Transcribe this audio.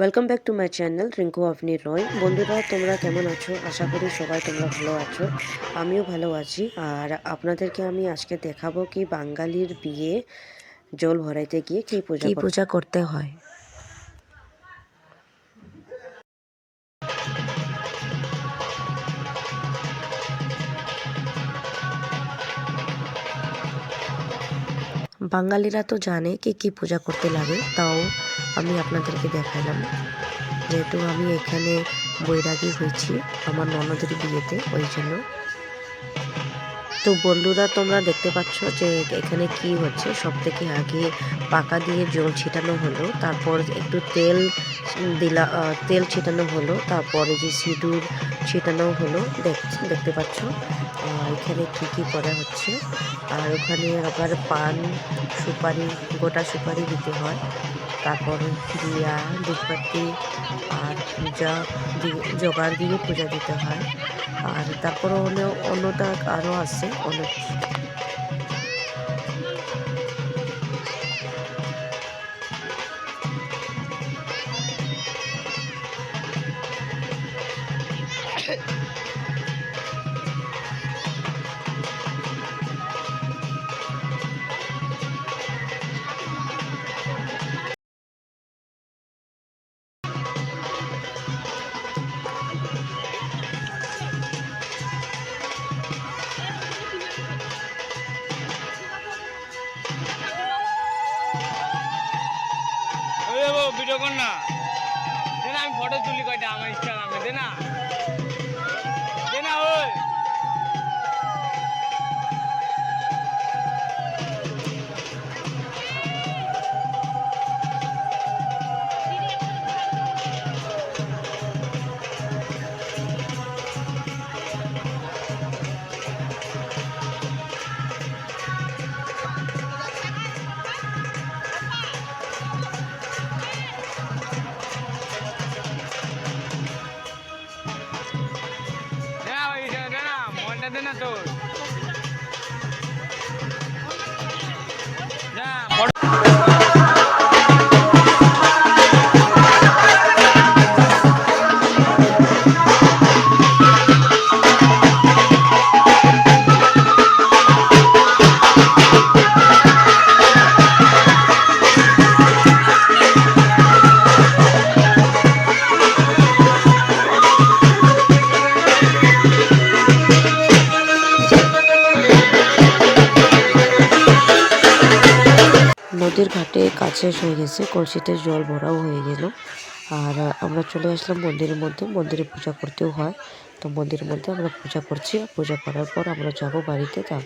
Welcome back to my channel Rinku আপনি রয় বন্ধুরা তোমরা কেমন আছো? আশা করি সবাই তোমরা ভালো আছো। আমিও ভালো আছি। আর আপনাদেরকে আমি আজকে দেখাবো কি বাঙালির বিয়ে জল ভরাইতে গিয়ে কি পূজা পূজা করতে হয়। বাঙালিরা তো জানে কি কি পূজা করতে লাগে, তাও আমি আপনাদেরকে দেখালাম। যেহেতু আমি এখানে বৈরাগী হয়েছি, আমার ননদের বিয়েতে, ওই জন্য তো বন্ধুরা, তোমরা দেখতে পাচ্ছ যে এখানে কি হচ্ছে? সব থেকে আগে পাকা দিয়ে জল ছিটানো হলো, তারপর একটু তেল দিলা তেল ছিটানো হলো, তারপরে যে সিঁদুর ছিটানো হলো, দেখ- দেখতে পাচ্ছ? এখানে কি কি করা হচ্ছে? আর ওখানে আবার পান, সুপারি, গোটা সুপারি দিতে হয়। তারপর দিয়া ধূপকাঠি আর পূজা জোগাড় দিয়ে পূজা দিতে হয়। আর তারপরে হলো অন্যটা আরও আছে। ね同じ ভিডিও কর না। আমি ফটো তুলি কয়টা আমার ইনস্টাগ্রামে না। মনটা তো। না নদীর ঘাটে কাজ শেষ হয়ে গেছে, কলসিতে জল ভরাও হয়ে গেল। আর আমরা চলে আসলাম মন্দিরের মধ্যে, মন্দিরে পূজা করতেও হয়। তো মন্দিরের মধ্যে আমরা পূজা করছি। পূজা করার পর আমরা যাব বাড়িতে তা